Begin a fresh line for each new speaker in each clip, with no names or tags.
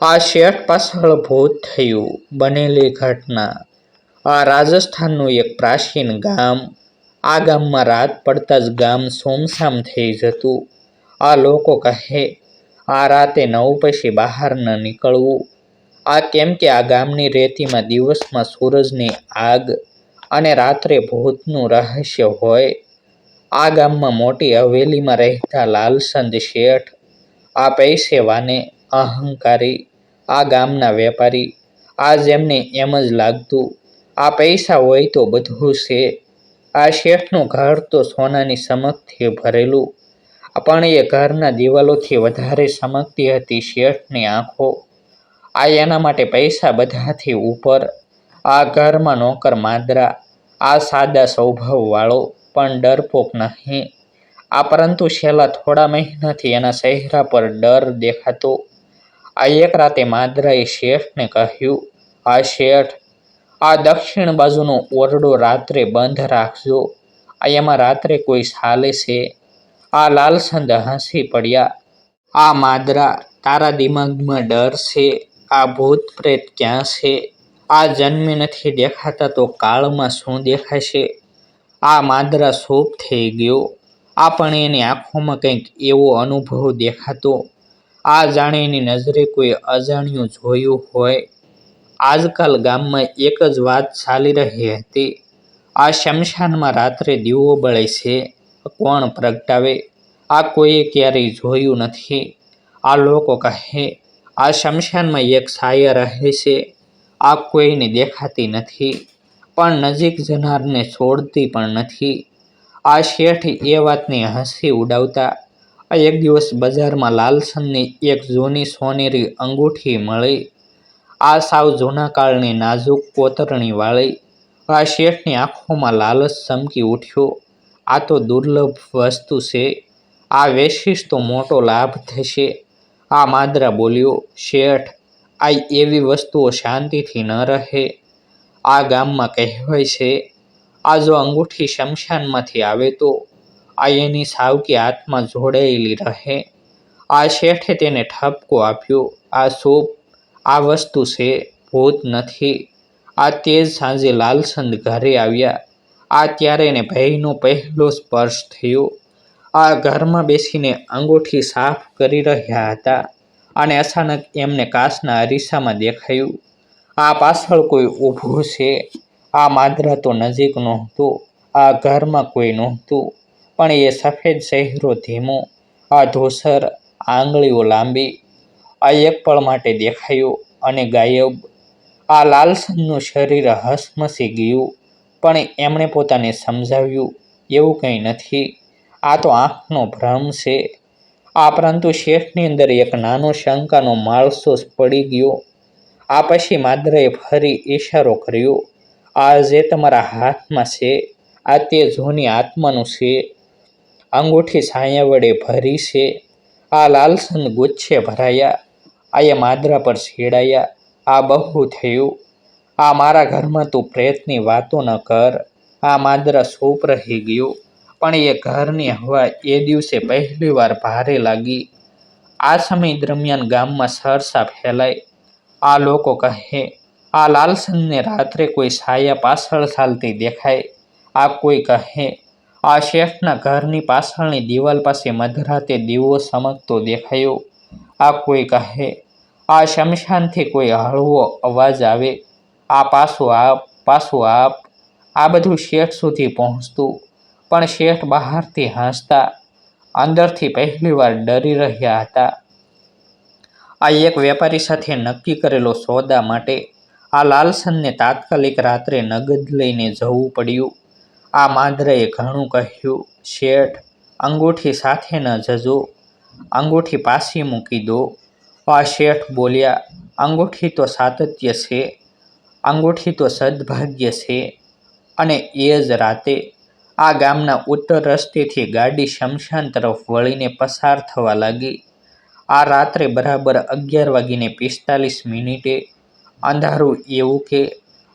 આ શેઠ પાછળ ભૂત થયું, બનેલી ઘટના. આ રાજસ્થાનનું એક પ્રાચીન ગામ, આ ગામમાં રાત પડતા જ ગામ સોમસામ થઈ જતું. આ લોકો કહે, આ રાતે નવ પછી બહાર ન નીકળવું. આ કેમ કે આ ગામની રેતીમાં દિવસમાં સૂરજની આગ અને રાત્રે ભૂતનું રહસ્ય હોય. આ ગામમાં મોટી હવેલીમાં રહેતા લાલસંદ શેઠ, આ પૈસેવાને અહંકારી આ ગામના વેપારી આજ એમને એમ જ લાગતું, આ પૈસા હોય તો બધું છે. આ શેઠનું ઘર તો સોનાની ચમકથી ભરેલું. પણ એ ઘરના દિવાલોથી વધારે ચમકતી હતી શેઠની આંખો. આ એના માટે પૈસા બધાથી ઉપર. આ ઘરમાં નોકર માદરા, આ સાદા સ્વભાવવાળો, પણ ડરપોક નહીં. આ પરંતુ છેલ્લા થોડા મહિનાથી એના ચહેરા પર ડર દેખાતો. આ એક રાતે માદરાએ શેઠને કહ્યું, આ શેઠ, આ દક્ષિણ બાજુનો ઓરડો રાત્રે બંધ રાખજો. આ એમાં રાત્રે કોઈ સાલે છે. આ લાલસંદ હસી પડ્યા, આ માદરા, તારા દિમાગમાં ડર છે. આ ભૂત પ્રેત ક્યાં છે? આ જન્મે નથી દેખાતા તો કાળમાં શું દેખાશે આ માદરા સોપ થઈ ગયો. આ પણ એની આંખોમાં કંઈક એવો અનુભવ દેખાતો. આ જાણે એની નજરે કોઈ અજાણ્યું જોયું હોય. આજકાલ ગામમાં એક જ વાત ચાલી રહી હતી. આ શમશાનમાં રાત્રે દીવો બળે છે. કોણ પ્રગટાવે? આ કોઈએ ક્યારેય જોયું નથી. આ લોકો કહે, આ શમશાનમાં એક છાયા રહે છે. આ કોઈને દેખાતી નથી. પણ નજીક જનારને છોડતી પણ નથી. આ શેઠ એ વાતની હસી ઉડાવતા એક દિવસ બજારમાં લાલસનની એક જૂની સોનેરી અંગૂઠી મળી. આ સાવ જૂના કાળની નાજુક કોતરણી વાળી. આ શેઠની આંખોમાં લાલચ ચમકી ઉઠ્યો. આ તો દુર્લભ વસ્તુ છે. આ વેચીશ તો મોટો લાભ થશે. આ માદરા બોલ્યો, શેઠ, આ એવી વસ્તુઓ શાંતિથી ન રહે. આ ગામમાં કહેવાય છે, આ જો અંગૂઠી શમશાનમાંથી આવે તો આ એની સાવકી આત્મા જોડાયેલી રહે. આ શેઠે તેને ઠપકો આપ્યો, આ સૂપ આ વસ્તુ છે, ભૂત નથી. આ તેજ સાંજે લાલસંદ ઘરે આવ્યા. આ ત્યારે એને ભયનો પહેલો સ્પર્શ થયો. આ ઘરમાં બેસીને અંગૂઠી સાફ કરી રહ્યા હતા અને અચાનક એમને કાચના અરીસામાં દેખાયું, આ પાછળ કોઈ ઊભું છે. આ માદરા તો નજીક નહોતું આ ઘરમાં કોઈ નહોતું. પણ એ સફેદ ચહેરો ધીમો, આ ધોસર આંગળીઓ લાંબી, આ એક પળ માટે દેખાયો અને ગાયબ. આ લાલસનનું શરીર હસમસી ગયું, પણ એમણે પોતાને સમજાવ્યું, એવું કંઈ નથી. આ તો આંખનો ભ્રમ છે. આ પરંતુ શેઠની અંદર એક નાનો શંકાનો માળસો પડી ગયો. આ પછી માદરે ફરી ઈશારો કર્યો. આ જે તમારા હાથમાં છે, આ તે જૂની આત્માનું છે. અંગૂઠી છાયા વડે ભરી છે. આ લાલસન ગુચ્છે ભરાયા. આ એ માદરા પર છેડાયા આ બહુ થયું. આ મારા ઘરમાં તું પ્રેતની વાતો ન કર. આ માદરા સૂપ રહી ગયું. પણ એ ઘરની હવા એ દિવસે પહેલીવાર ભારે લાગી. આ સમય દરમિયાન ગામમાં સરસા ફેલાય. આ લોકો કહે, આ લાલસનને રાત્રે કોઈ છાયા પાછળ ચાલતી દેખાય. આ કોઈ કહે આ શેઠના ઘરની પાછળની દિવાલ પાસે મધરાતે દીવો ચમકતો દેખાયો. આ કોઈ કહે, આ શમશાનથી કોઈ હળવો અવાજ આવે. આ પાછું આપ પાછું આપ. આ બધું શેઠ સુધી પહોંચતું. પણ શેઠ બહારથી હાંસતા, અંદરથી પહેલીવાર ડરી રહ્યા હતા. આ એક વેપારી સાથે નક્કી કરેલો સોદા માટે આ લાલસનને તાત્કાલિક રાત્રે નગદ લઈને જવું પડ્યું. આ માદરાએ ઘણું કહ્યું, શેઠ, અંગૂઠી સાથે ન જજો, અંગૂઠી પાછી મૂકી દો. આ શેઠ બોલ્યા, અંગૂઠી તો સાતત્ય છે, અંગૂઠી તો સદભાગ્ય છે, અને એ જ રાતે આ ગામના ઉત્તર રસ્તેથી ગાડી શમશાન તરફ વળીને પસાર થવા લાગી. આ રાત્રે બરાબર અગિયાર વાગીને પિસ્તાલીસ મિનિટે અંધારું એવું કે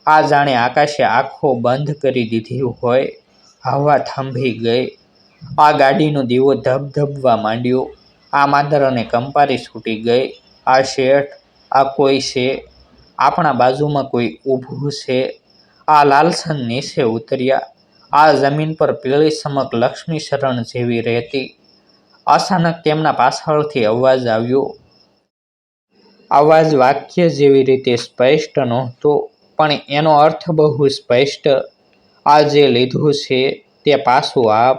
આ જાણે આકાશે આંખો બંધ કરી દીધી હોય, હવા થંભી ગઈ. આ ગાડીનો દીવો ધબધબવા માંડ્યો. આ માદરને કંપારી છૂટી ગઈ. આ શેઠ, આ કોઈ છે? આપણા બાજુમાં કોઈ ઊભું છે? આ લાલસન નીચે ઉતર્યા. આ જમીન પર પીળી ચમક લક્ષ્મી શરણ જેવી રહેતી. અચાનક તેમના પાછળથી અવાજ આવ્યો. અવાજ વાક્ય જેવી રીતે સ્પષ્ટ નહોતો. પણ એનો અર્થ બહુ સ્પષ્ટ. આ જે લીધું છે તે પાછું આપ.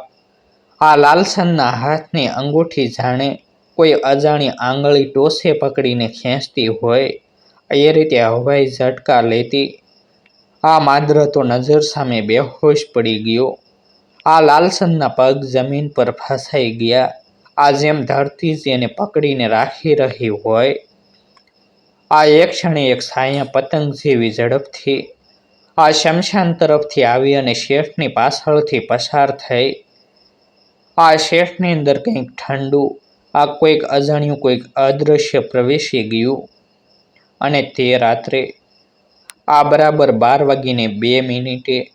આ લાલસનના હાથની અંગૂઠી જાણે કોઈ અજાણી આંગળી ટોસે પકડીને ખેંચતી હોય, એ રીતે હવાઈ ઝટકા લેતી આ માદ્ર તો નજર સામે બેહોશ પડી ગયો. આ લાલસનના પગ જમીન પર ફસાઈ ગયા. આ જેમ ધરતી જ એને પકડીને રાખી રહી હોય આ એક ક્ષણે એક સાયા પતંગ જેવી ઝડપથી આ શમશાન તરફથી આવી અને શેઠની પાછળથી પસાર થઈ. આ શેઠની અંદર કંઈક ઠંડુ, આ કોઈક અજાણ્યું, કોઈક અદૃશ્ય પ્રવેશી ગયું. અને તે રાત્રે, આ બરાબર બાર વાગીને બે મિનિટે,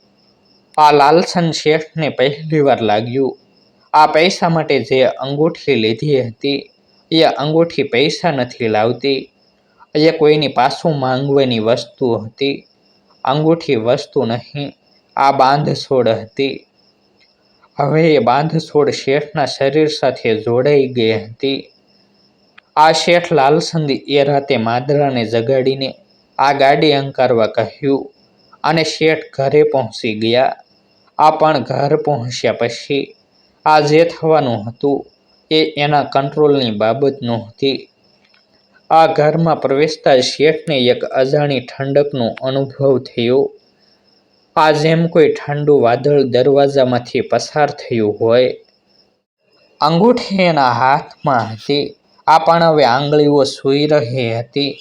આ લાલસન શેઠને પહેલીવાર લાગ્યું. આ પૈસા માટે જે અંગૂઠી લીધી હતી, એ અંગૂઠી પૈસા નથી લાવતી. એ કોઈની પાછું માંગવાની વસ્તુ હતી. અંગૂઠી વસ્તુ નહીં, આ બાંધછોડ હતી. હવે એ બાંધછોડ શેઠના શરીર સાથે જોડાઈ ગઈ હતી. આ શેઠ લાલસંદી એ રાતે માદરાને જગાડીને આ ગાડી અંકારવા કહ્યું અને શેઠ ઘરે પહોંચી ગયા. આ પણ ઘર પહોંચ્યા પછી આ જે થવાનું હતું એ એના કંટ્રોલની બાબત નહોતી. આ ઘરમાં પ્રવેશતા શેઠને એક અજાણી ઠંડકનો અનુભવ થયો. આ જેમ કોઈ ઠંડુ વાદળ દરવાજામાંથી પસાર થયું હોય. અંગૂઠી એના હાથમાં હતી. આ પણ હવે આંગળીઓ સૂઈ રહી હતી.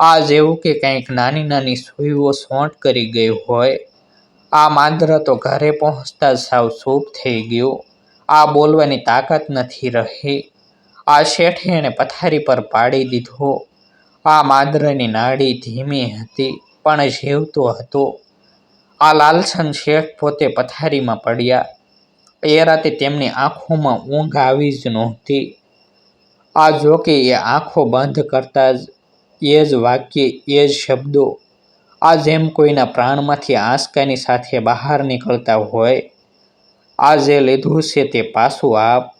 આ જેવું કે કંઈક નાની નાની સૂઈઓ સોંટ કરી ગઈ હોય. આ માંદ્ર તો ઘરે પહોંચતા સાવ સૂપ થઈ ગયો. આ બોલવાની તાકાત નથી રહી. આ શેઠે એને પથારી પર પાડી દીધો. આ માદરની નાડી ધીમી હતી, પણ જીવતો હતો. આ લાલસન શેઠ પોતે પથારીમાં પડ્યા. એ રાતે તેમની આંખોમાં ઊંઘ આવી જ નહોતી. આ જોકે એ આંખો બંધ કરતા જ, એ જ વાક્ય, એ જ શબ્દો, આ જેમ કોઈના પ્રાણમાંથી આંચકાની સાથે બહાર નીકળતા હોય, આ જે લીધું છે તે પાછું આપ.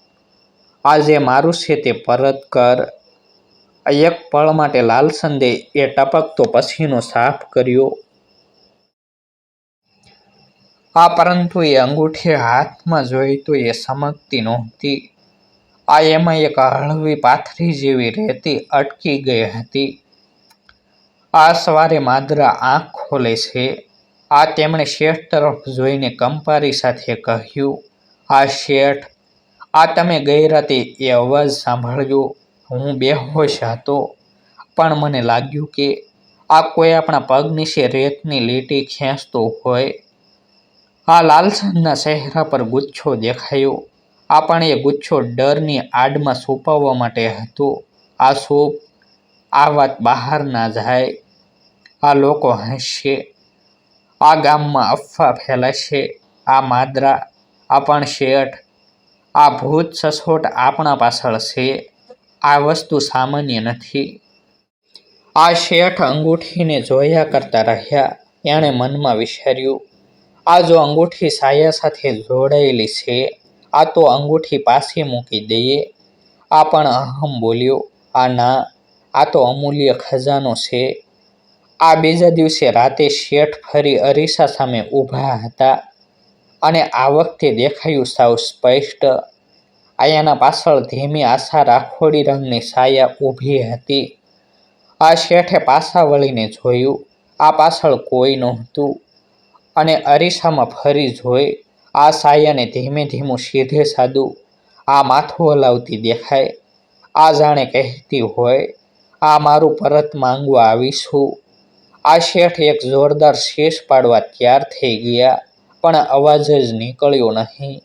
આ જે મારું છે તે પરત કર. એક પળ માટે લાલસંદે એ ટપકતો પછીનો સાફ કર્યો. આ પરંતુ એ અંગૂઠી હાથમાં જોઈ તો એ સમકતી નહોતી. આ એમાં એક હળવી પાથરી જેવી રહેતી અટકી ગઈ હતી. આ સવારે માદરા આંખ ખોલે છે. આ તેમણે શેઠ તરફ જોઈને કંપારી સાથે કહ્યું, આ શેઠ આ તમે ગઈ રાતે એ અવાજ સાંભળ્યો હું બેહોશ હતો. પણ મને લાગ્યું કે આ કોઈ આપણા પગ નીચે રેતની લીટી ખેંચતો હોય. આ લાલસનના ચહેરા પર ગુચ્છો દેખાયો. આ પણ એ ગુચ્છો ડરની આડમાં છુપાવવા માટે હતો. આ સૂપ આ વાત બહાર ના જાય. આ લોકો હસશે આ ગામમાં અફવા ફેલાશે. આ માદરા, આ પણ શેઠ આ ભૂત સસોટ આપણા પાછળ છે. આ વસ્તુ સામાન્ય નથી. આ શેઠ અંગૂઠીને જોયા કરતા રહ્યા. એણે મનમાં વિચાર્યું, આ જો અંગૂઠી સાયા સાથે જોડાયેલી છે, આ તો અંગૂઠી પાછી મૂકી દઈએ. આ પણ અહમ બોલ્યો, આ ના, આ તો અમૂલ્ય ખજાનો છે. આ બીજા દિવસે રાતે શેઠ ફરી અરીસા સામે ઊભા હતા. અને આ વખતે દેખાયું સાવ સ્પષ્ટ. આયાના પાછળ ધીમી આશા રાખોડી રંગની સાયા ઊભી હતી. આ શેઠે પાછા વળીને જોયું, આ પાછળ કોઈ નહોતું. અને અરીસામાં ફરી જોઈ, આ સાયાને ધીમે ધીમું સીધે સાદું, આ માથું હલાવતી દેખાય. આ જાણે કહેતી હોય, આ મારું પરત માંગવા આવીશું. આ શેઠ એક જોરદાર શેષ પાડવા તૈયાર થઈ ગયા. પણ અવાજ જ નીકળ્યો નહીં.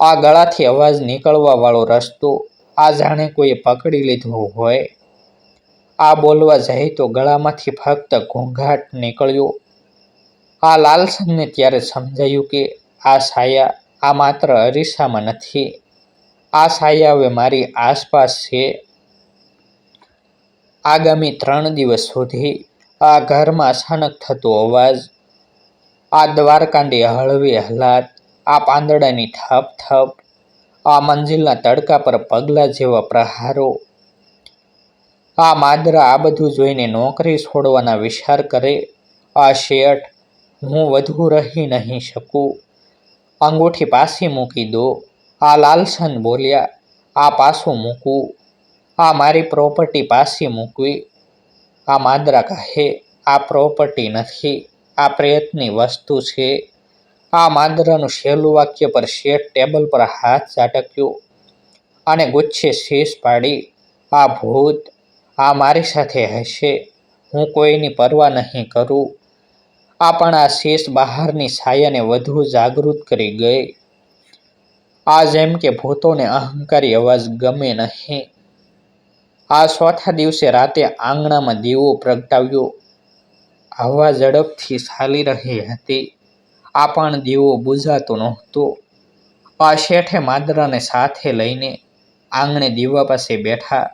આ ગળાથી અવાજ નીકળવા વાળો રસ્તો આ જાણે કોઈએ પકડી લીધો હોય. આ બોલવા જાય તો ગળામાંથી ફક્ત ઘોંઘાટ નીકળ્યો. આ લાલસનને ત્યારે સમજાયું કે આ છાયા આ માત્ર અરીસામાં નથી. આ છાયા હવે મારી આસપાસ છે. આગામી ત્રણ દિવસ સુધી આ ઘરમાં અચાનક થતો અવાજ આ દ્વારકાંડી હળવી હલાત આ પાંદડાની થપ થપ, આ મંજિલના તડકા પર પગલા જેવા પ્રહારો, આ માદરા આ બધું જોઈને નોકરી છોડવાના વિચાર કરે, આ શેઠ, હું વધુ રહી નહીં શકું. અંગૂઠી પાછી મૂકી દો, આ લાલસન બોલ્યા, આ પાછું મૂકવું આ મારી પ્રોપર્ટી પાછી મૂકવી. આ માદરા કહે, આ પ્રોપર્ટી નથી. આ પ્રયત્નની વસ્તુ છે. આ માદરાનું છેલ્લું વાક્ય પર શેઠ ટેબલ પર હાથ ઝાટક્યો અને ગુચ્છે શીશ પાડી, આ ભૂત, આ મારી સાથે હશે. હું કોઈની પરવા નહીં કરું. આ પણ આ શેષ બહારની છાયાને વધુ જાગૃત કરી ગઈ. આ જેમ કે ભૂતોને અહંકારી અવાજ ગમે નહીં. આ ચોથા દિવસે રાતે આંગણામાં દીવો પ્રગટાવ્યો. હવા ઝડપથી ચાલી રહી હતી. આ પણ દીવો બુઝાતો નહોતો. આ શેઠે માદરાને સાથે લઈને આંગણે દીવા પાસે બેઠા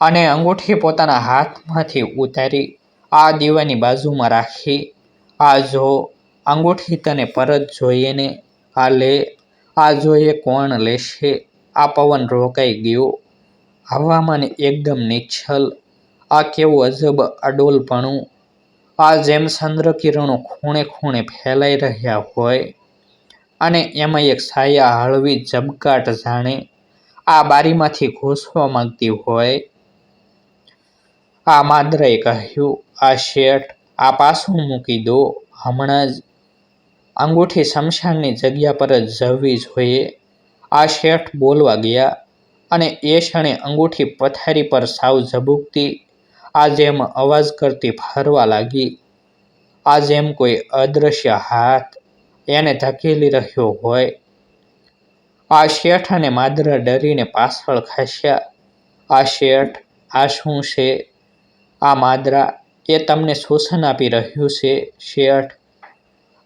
અને અંગૂઠી પોતાના હાથમાંથી ઉતારી આ દીવાની બાજુમાં રાખી. આ જો, અંગૂઠી તને પરત જોઈએ ને? આ લે. આ જોઈએ કોણ લેશે? આ પવન રોકાઈ ગયો. હવામાન એકદમ નિચ્છલ. આ કેવું અજબ અડોલપણું આ જેમ ચંદ્રકિરણો ખૂણે ખૂણે ફેલાઈ રહ્યા હોય અને એમાં એક છાયા હળવી ઝબકાટ જાણે આ બારીમાંથી ઘૂસવા માંગતી હોય, આ માદરાએ કહ્યું, આ શેઠ, આ પાછું મૂકી દો. હમણાં જ અંગૂઠી શમશાનની જગ્યા પર જ જવી જોઈએ. આ શેઠ બોલવા ગયા અને એ ક્ષણે અંગૂઠી પથારી પર સાવ ઝબૂકતી આ જેમ અવાજ કરતી ફરવા લાગી. આ જેમ કોઈ અદૃશ્ય હાથ એને ધકેલી રહ્યો હોય. આ શેઠ અને માદરા ડરીને પાછળ ખસ્યા. આ શેઠ, આ શું છે? આ માદરા, એ તમને શોષણ આપી રહ્યું છે, શેઠ?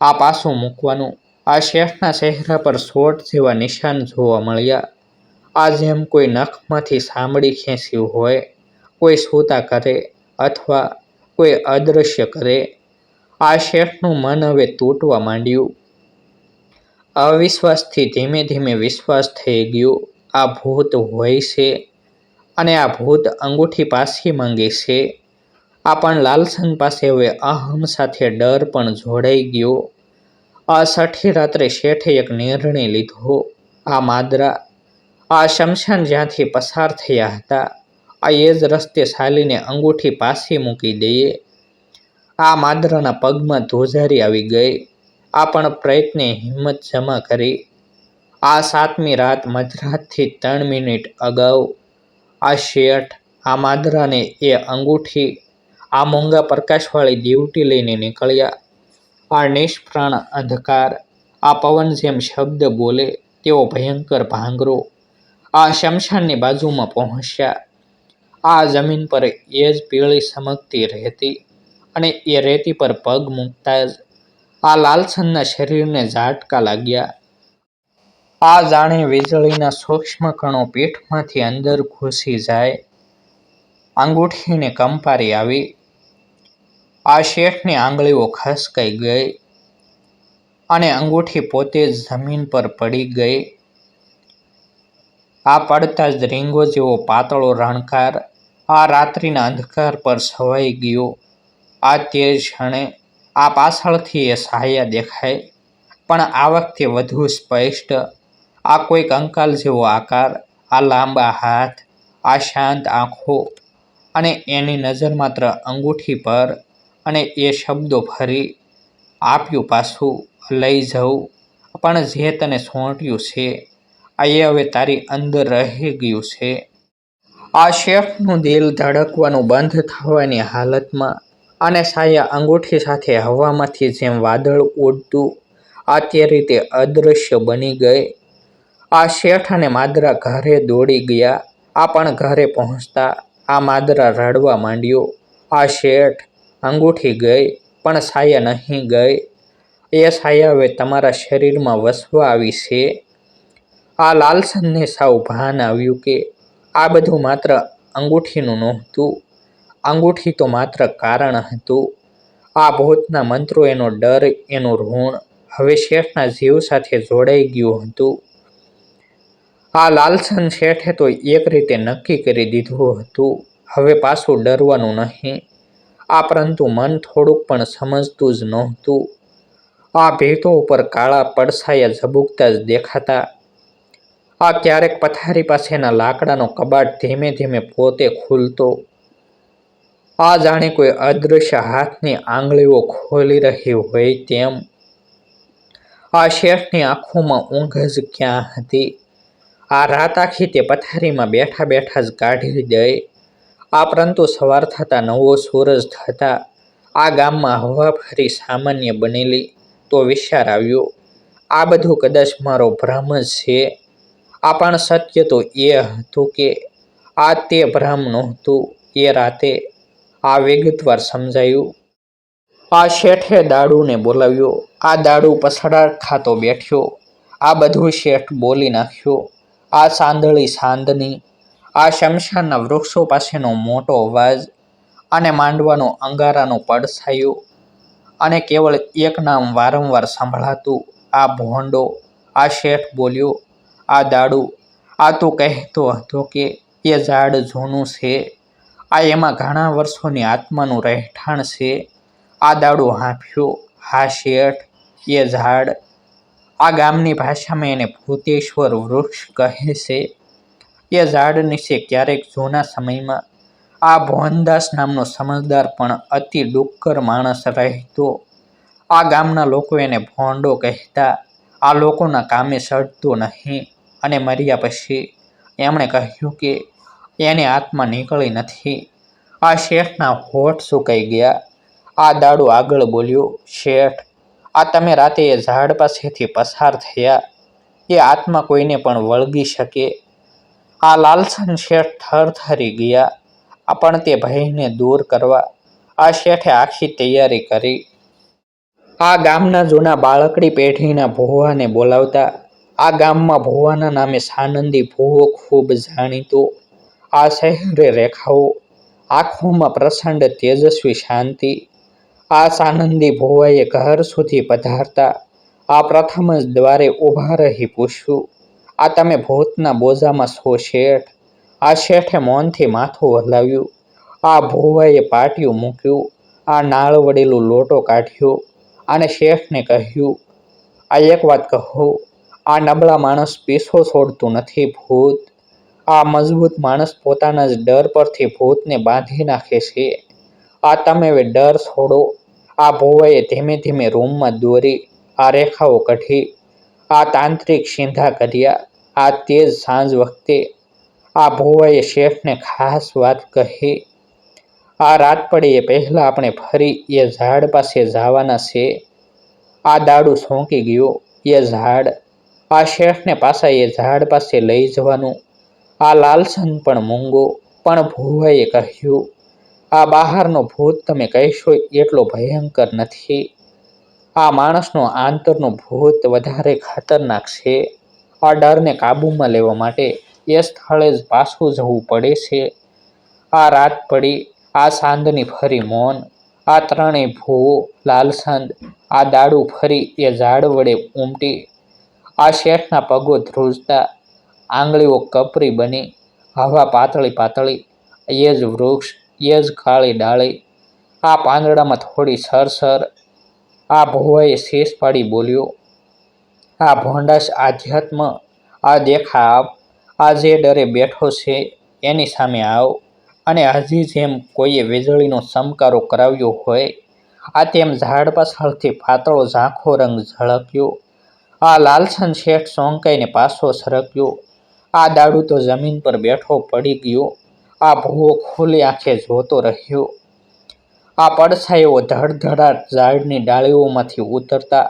આ પાછું મૂકવાનું. આ શેઠના ચહેરા પર શોટ જેવા નિશાન જોવા મળ્યા. આ જેમ કોઈ નખમાંથી સાંભળી ખેંચ્યું હોય. કોઈ સૂતા કરે અથવા કોઈ અદૃશ્ય કરે, આ શેઠનું મન હવે તૂટવા માંડ્યું. અવિશ્વાસથી ધીમે ધીમે વિશ્વાસ થઈ ગયો, આ ભૂત હોય છે અને આ ભૂત અંગૂઠી પાછી માંગે છે. આ પણ લાલસન પાસે હવે અહમ સાથે ડર પણ જોડાઈ ગયો. આ છઠ્ઠી રાત્રે શેઠે એક નિર્ણય લીધો. આ માદરા, આ શમશાન જ્યાંથી પસાર થયા હતા આ એ જ રસ્તે ચાલીને અંગૂઠી પાછી મૂકી દઈએ. આ માદરાના પગમાં ધોઝારી આવી ગઈ. આ પણ પ્રયત્ને હિંમત જમા કરી. આ સાતમી રાત મધરાતથી ત્રણ મિનિટ અગાઉ. આ શેઠ, આ માદરાને એ અંગૂઠી, આ મોંઘા પ્રકાશવાળી દીવટી લઈને નીકળ્યા. આ નિષ્પ્રાણ અંધકાર, આ પવન જેમ શબ્દ બોલે તેવો ભયંકર ભાંગરો. આ શમશાનની બાજુમાં પહોંચ્યા. આ જમીન પર એ જ પીળી ચમકતી રહેતી અને એ રેતી પર પગ મૂકતા જ આ લાલસનના શરીરને ઝાટકા લાગ્યા. આ જાણે વીજળીના સૂક્ષ્મ કણો પીઠમાંથી અંદર ઘૂસી જાય. અંગૂઠીને કંપારી આવી. આ શેઠની આંગળીઓ ખસકાઈ ગઈ અને અંગૂઠી પોતે જ જમીન પર પડી ગઈ. આ પડતા જ રીંગો જેવો પાતળો રણકાર આ રાત્રિના અંધકાર પર છવાઈ ગયો. આ તે ક્ષણે આ પાછળથી એ સહાયા દેખાય. પણ આ વખતે વધુ સ્પષ્ટ. આ કોઈક અંકાલ જેવો આકાર, આ લાંબા હાથ, આ શાંત આંખો અને એની નજર માત્ર અંગૂઠી પર અને એ શબ્દો ફરી, આપ્યું પાછું લઈ જવું પણ જે તને સોંટ્યું છે, આ એ હવે તારી અંદર રહી ગયું છે. આ શેઠનું દિલ ધડકવાનું બંધ થવાની હાલતમાં અને સાયા અંગૂઠી સાથે હવામાંથી જેમ વાદળ ઉડતું આ તે રીતે અદૃશ્ય બની ગઈ. આ શેઠ અને માદરા ઘરે દોડી ગયા. આ પણ ઘરે પહોંચતા આ માદરા રડવા માંડ્યો. આ શેઠ અંગૂઠી ગઈ, પણ સાયા નહીં ગઈ. એ સાયા હવે તમારા શરીરમાં વસવા આવી છે. આ લાલસનને સાવ ભાન આવ્યું કે આ બધું માત્ર અંગૂઠીનું નહોતું. અંગૂઠી તો માત્ર કારણ હતું. આ ભૂતના મંત્રો એનો ડર, એનું ઋણ હવે શેઠના જીવ સાથે જોડાઈ ગયું હતું. આ લાલસન શેઠે તો એક રીતે નક્કી કરી દીધું હતું. હવે પાછું ડરવાનું નહીં. આ પરંતુ મન થોડુંક પણ સમજતું જ નહોતું. આ ભેટો ઉપર કાળા પડછાયા ઝબૂકતા જ દેખાતા આ ક્યારેક પથારી પાસેના લાકડાનો કબાટ ધીમે ધીમે પોતે ખુલતો. આ જાણે કોઈ અદૃશ્ય હાથની આંગળીઓ ખોલી રહી હોય તેમ. આ શેઠની આંખોમાં ઊંઘ જ ક્યાં હતી? આ રાત આખી તે પથારીમાં બેઠા બેઠા જ કાઢી દે આ પરંતુ સવાર થતાં નવો સૂરજ થતાં આ ગામમાં હવા ફરી સામાન્ય બનેલી તો વિચાર આવ્યો. આ બધું કદાચ મારો ભ્રમ છે. આ પણ સત્ય તો એ હતું કે આ તે ભ્રમ નહોતું એ રાતે આ વિગતવાર સમજાયું. આ શેઠે દાડુને બોલાવ્યો. આ દાડુ પછડાટ ખાતો બેઠ્યો. આ બધું શેઠ બોલી નાખ્યો. આ સાંદળી સાંદની, આ શમશાનના વૃક્ષો પાસેનો મોટો અવાજ અને માંડવાનો અંગારાનો પડછાયો અને કેવળ એક નામ વારંવાર સંભળાતું આ ભોંડો. આ શેઠ બોલ્યો આ દાડુ, આ તો કહેતો હતો કે એ ઝાડ જૂનું છે. આ એમાં ઘણા વર્ષોની આત્માનું રહેઠાણ છે. આ દાડુ હાંફ્યો, હા શેઠ, એ ઝાડ. આ ગામની ભાષામાં એને ભૂતેશ્વર વૃક્ષ કહે છે. એ ઝાડ નીચે ક્યારેક જૂના સમયમાં આ ભોનદાસ નામનો સમજદાર પણ અતિ ડુક્કર માણસ રહેતો. આ ગામના લોકો એને ભોંડો કહેતા. આ લોકોના કામે સડતો નહીં. અને મર્યા પછી એમણે કહ્યું કે એની આત્મા નીકળી નથી. આ શેઠના હોઠ સુકાઈ ગયા. આ દાડુ આગળ બોલ્યો, શેઠ, આ તમે રાતે એ ઝાડ પાસેથી પસાર થયા. એ આત્મા કોઈને પણ વળગી શકે. આ લાલસન શેઠ થરથરી ગયા. આ પણ તે ભયને દૂર કરવા આ શેઠે આખી તૈયારી કરી. આ ગામના જૂના બાળકડી પેઢીના ભોવાને બોલાવતા આ ગામમાં ભુવાના નામે સાનંદી ભુવો ખૂબ જાણીતો. આ શહેરે રેખાઓ, આંખોમાં પ્રસંડ તેજસ્વી શાંતિ. આ સાનંદી ભોવાએ ઘર સુધી પધારતા, આ પ્રથમ જ દ્વારે ઊભા રહી પૂછ્યું, આ તમે ભૂતના બોજામાં છો શેઠ? આ શેઠે મૌનથી માથું હલાવ્યું આ ભોવાએ પાટિયું મૂક્યું, આ નાળ વળેલું લોટો કાઢ્યો અને શેઠને કહ્યું, આ એક વાત કહો આ નબળા માણસ પીછો છોડતું નથી ભૂત. આ મજબૂત માણસ પોતાના જ ડર પરથી ભૂતને બાંધી નાખે છે. આ તમે હવે ડર છોડો. આ ભોવાએ ધીમે ધીમે રૂમમાં દોરી, આ રેખાઓ કઢી, આ તાંત્રિક સિંધા કર્યા, આ તેજ સાંજ વખતે, આ ભોવાએ શેઠને ખાસ વાત કહી. આ રાત પડે એ પહેલાં આપણે ફરી એ ઝાડ પાસે જવાના છે. આ દાડુ સોંકી ગયો, એ ઝાડ આ શેઠને પાછા એ ઝાડ પાસે લઈ જવાનું. આ લાલચંદ પણ મૂંગો પણ ભુવાએ કહ્યું, આ બહારનો ભૂત તમે કહેશો એટલો ભયંકર નથી. આ માણસનો આંતરનો ભૂત વધારે ખતરનાક છે. આ ડરને કાબૂમાં લેવા માટે એ સ્થળે જ પાછું જવું પડે છે. આ રાત પડી, આ સાંદની ફરી મૌન, આ ત્રણેય ભૂવો લાલસંદ આ દાડુ ફરી એ ઝાડ વડે ઉમટી આ શેઠના પગો ધ્રુજતા આંગળીઓ કપરી બની, હવા પાતળી પાતળી, એ જ વૃક્ષ, એ જ કાળી ડાળી, આ પાંદડામાં થોડી સરસર, આ ભોવાએ શેષ પાડી બોલ્યો, આ ભોંડાસ આધ્યાત્મ, આ દેખાવ આ જે ડરે બેઠો છે એની સામે આવ, અને હજી જેમ કોઈએ વીજળીનો ચમકારો કરાવ્યો હોય, આ તેમ ઝાડ પાછળથી પાતળો ઝાંખો રંગ ઝળક્યો આ લાલસન શેઠ સોંકાઈને પાછો સરક્યો. આ દાડુ તો જમીન પર બેઠો પડી ગયો. આ ભૂવો ખુલ્લી આંખે જોતો રહ્યો. આ પડછાયો ધડધડાટ ઝાડની ડાળીઓમાંથી ઉતરતા.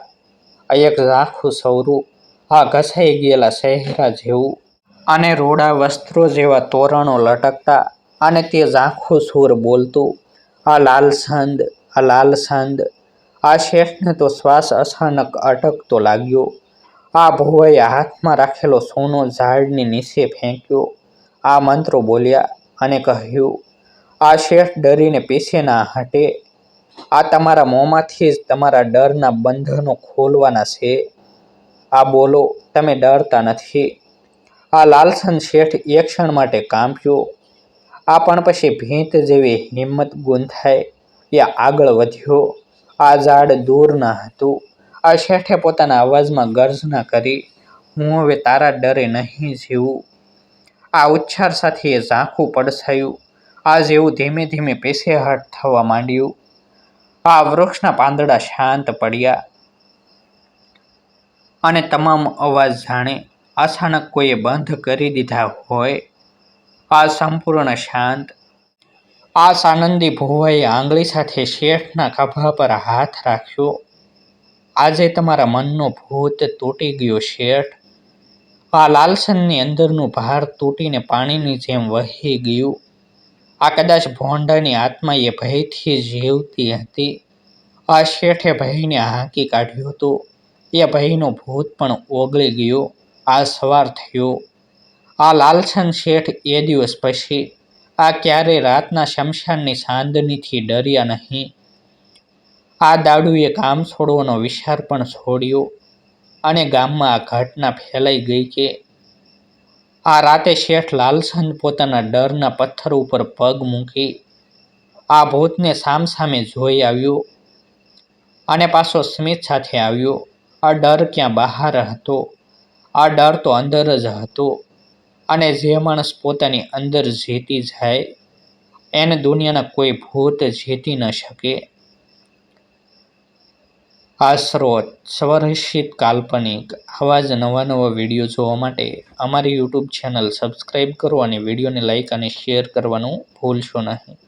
એક ઝાંખું સૌરું આ ઘસાઈ ગયેલા શહેરા જેવું. અને રોડા વસ્ત્રો જેવા તોરણો લટકતા અને તે ઝાંખું સૂર બોલતું. આ લાલસંદ આ લાલસંદ. આ શેઠને તો શ્વાસ અચાનક અટકતો લાગ્યો. આ ભોવાએ હાથમાં રાખેલો સોનો ઝાડની નીચે ફેંક્યો. આ મંત્રો બોલ્યા અને કહ્યું, આ શેઠ ડરીને પીછે ના હટે. આ તમારા મોંમાંથી જ તમારા ડરના બંધનો ખોલવાના છે. આ બોલો, તમે ડરતા નથી. આ લાલસન શેઠ એક ક્ષણ માટે કાંપ્યો. આ પણ પછી ભીંત જેવી હિંમત ગુંથાય એ આગળ વધ્યો. આ ઝાડ દૂર ન હતું. આ શેઠે પોતાના અવાજમાં ગર્જના કરી, હું હવે તારા ડરે નહીં જીવું. આ ઉચ્ચાર સાથે એ ઝાંખું પડછાયું. આ જેવું ધીમે ધીમે પેસેહાટ થવા માંડ્યું. આ વૃક્ષના પાંદડા શાંત પડ્યા. અને તમામ અવાજ જાણે અચાનક કોઈએ બંધ કરી દીધા હોય. આ સંપૂર્ણ શાંત. આ સાનંદી ભુવાએ આંગળી સાથે શેઠના ખભા પર હાથ રાખ્યો. આજે તમારા મનનો ભૂત તૂટી ગયો શેઠ. આ લાલસનની અંદરનું ભાર તૂટીને પાણીની જેમ વહી ગયું. આ કદાચ ભોંડાની આત્મા એ ભયથી જીવતી હતી. આ શેઠે ભયને હાંકી કાઢ્યું હતું. એ ભયનો ભૂત પણ ઓગળી ગયો. આ સવાર થયો. આ લાલસન શેઠ એ દિવસ પછી. આ ક્યારે રાતના શમશાનની સાંદનીથી ડર્યા નહીં. આ દાડુએ ગામ છોડવાનો વિચાર પણ છોડ્યો અને ગામમાં આ ઘટના ફેલાઈ ગઈ કે આ રાતે શેઠ લાલચંદ પોતાના ડરના પથ્થર ઉપર પગ મૂકી આ ભૂતને સામસામે જોઈ આવ્યો અને પાછો સ્મિત સાથે આવ્યો, આ ડર ક્યાં બહાર હતો? આ ડર તો અંદર જ હતો અને જે માણસ પોતાની અંદર જીતી જાય, એને દુનિયાના કોઈ ભૂત જીતી ન શકે. આ સ્રોત સ્વરચિત કાલ્પનિક આવા જ નવા નવા વીડિયો જોવા માટે અમારી યુટ્યુબ ચેનલ સબસ્ક્રાઈબ કરો અને વિડીયોને લાઈક અને શેર કરવાનું ભૂલશો નહીં.